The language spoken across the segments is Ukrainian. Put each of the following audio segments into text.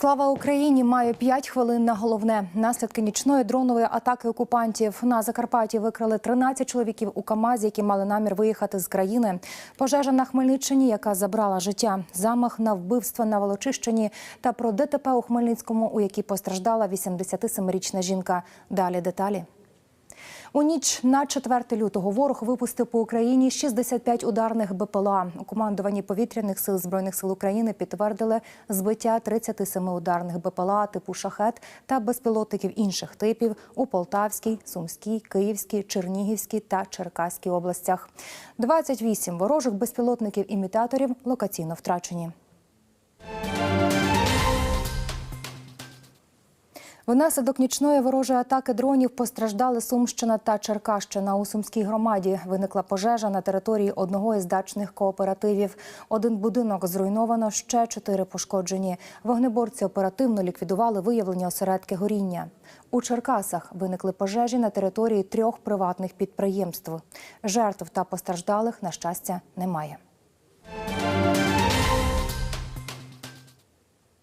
Слава Україні має 5 хвилин на головне. Наслідки нічної дронової атаки окупантів на Закарпатті викрали 13 чоловіків у Камазі, які мали намір виїхати з країни. Пожежа на Хмельниччині, яка забрала життя, замах на вбивство на Волочищині та про ДТП у Хмельницькому, у якій постраждала 87-річна жінка. Далі деталі. У ніч на 4 лютого ворог випустив по Україні 65 ударних БПЛА. У командуванні повітряних сил збройних сил України підтвердили збиття 37 ударних БПЛА типу шахет та безпілотників інших типів у Полтавській, Сумській, Київській, Чернігівській та Черкаській областях. 28 ворожих безпілотників імітаторів локаційно втрачені. Внаслідок нічної ворожої атаки дронів постраждали Сумщина та Черкащина. У Сумській громаді виникла пожежа на території одного із дачних кооперативів. Один будинок зруйновано, ще чотири пошкоджені. Вогнеборці оперативно ліквідували виявлені осередки горіння. У Черкасах виникли пожежі на території трьох приватних підприємств. Жертв та постраждалих, на щастя, немає.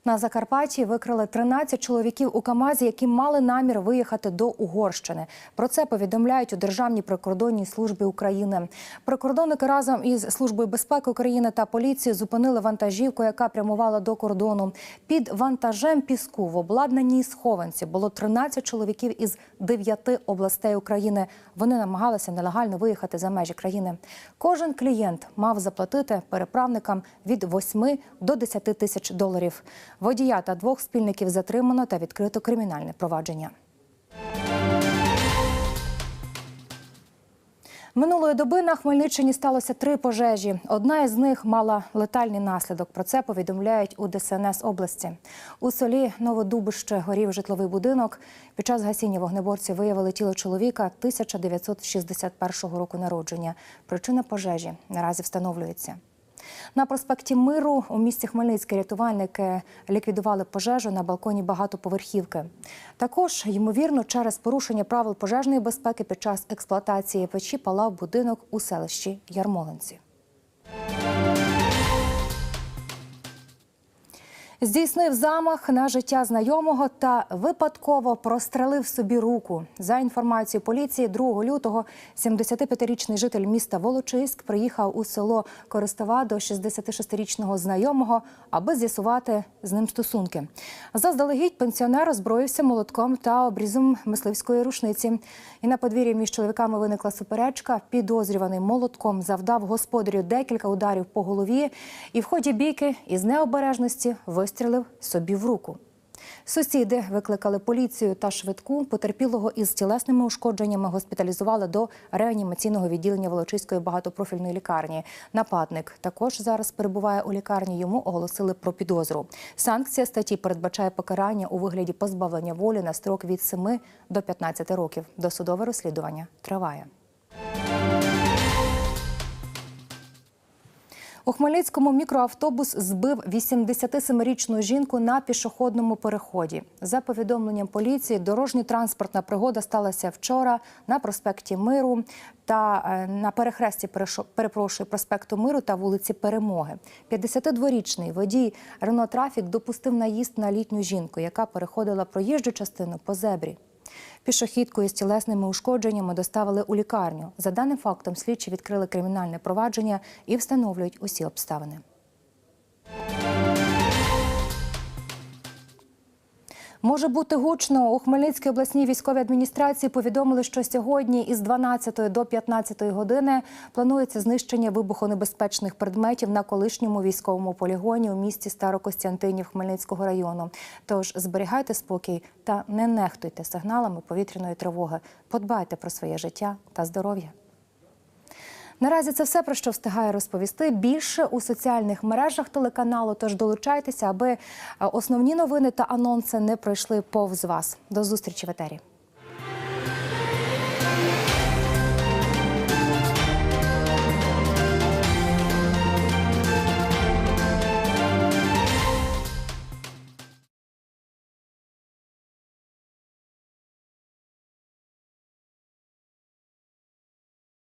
На Закарпатті викрили 13 чоловіків у Камазі, які мали намір виїхати до Угорщини. Про це повідомляють у Державній прикордонній службі України. Прикордонники разом із службою безпеки України та поліцією зупинили вантажівку, яка прямувала до кордону. Під вантажем піску в обладнаній схованці було 13 чоловіків із 9 областей України. Вони намагалися нелегально виїхати за межі країни. Кожен клієнт мав заплатити переправникам від 8 до 10 тисяч доларів. Водія та двох спільників затримано та відкрито кримінальне провадження. Минулої доби на Хмельниччині сталося три пожежі. Одна із них мала летальний наслідок. Про це повідомляють у ДСНС області. У селі Новодубище горів житловий будинок. Під час гасіння вогнеборці виявили тіло чоловіка 1961 року народження. Причина пожежі наразі встановлюється. На проспекті Миру у місті Хмельницьке рятувальники ліквідували пожежу на балконі багатоповерхівки. Також, ймовірно, через порушення правил пожежної безпеки під час експлуатації печі палав будинок у селищі Ярмолинці. Здійснив замах на життя знайомого та випадково прострелив собі руку. За інформацією поліції, 2 лютого 75-річний житель міста Волочиськ приїхав у село Користова до 66-річного знайомого, аби з'ясувати з ним стосунки. Заздалегідь пенсіонер озброївся молотком та обрізом мисливської рушниці. І на подвір'ї між чоловіками виникла суперечка. Підозрюваний молотком завдав господарю декілька ударів по голові, і в ході бійки із необережності вистрілив собі в руку. Сусіди викликали поліцію та швидку. Потерпілого із тілесними ушкодженнями госпіталізували до реанімаційного відділення Волочиської багатопрофільної лікарні. Нападник також зараз перебуває у лікарні. Йому оголосили про підозру. Санкція статті передбачає покарання у вигляді позбавлення волі на строк від 7 до 15 років. Досудове розслідування триває. У Хмельницькому мікроавтобус збив 87-річну жінку на пішохідному переході. За повідомленням поліції, дорожньо-транспортна пригода сталася вчора на проспекті Миру та е, на перехресті перепрошую проспекту Миру та вулиці Перемоги. 52-річний водій Рено Трафік допустив наїзд на літню жінку, яка переходила проїжджу частину по зебрі. Пішохідку із тілесними ушкодженнями доставили у лікарню. За даним фактом, слідчі відкрили кримінальне провадження і встановлюють усі обставини. Може бути гучно. У Хмельницькій обласній військовій адміністрації повідомили, що сьогодні із 12 до 15 години планується знищення вибухонебезпечних предметів на колишньому військовому полігоні у місті Старокостянтинів Хмельницького району. Тож зберігайте спокій та не нехтуйте сигналами повітряної тривоги. Подбайте про своє життя та здоров'я. Наразі це все про що встигає розповісти. Більше у соціальних мережах телеканалу. Тож долучайтеся, аби е, основні новини та анонси не пройшли повз вас. До зустрічі в етері.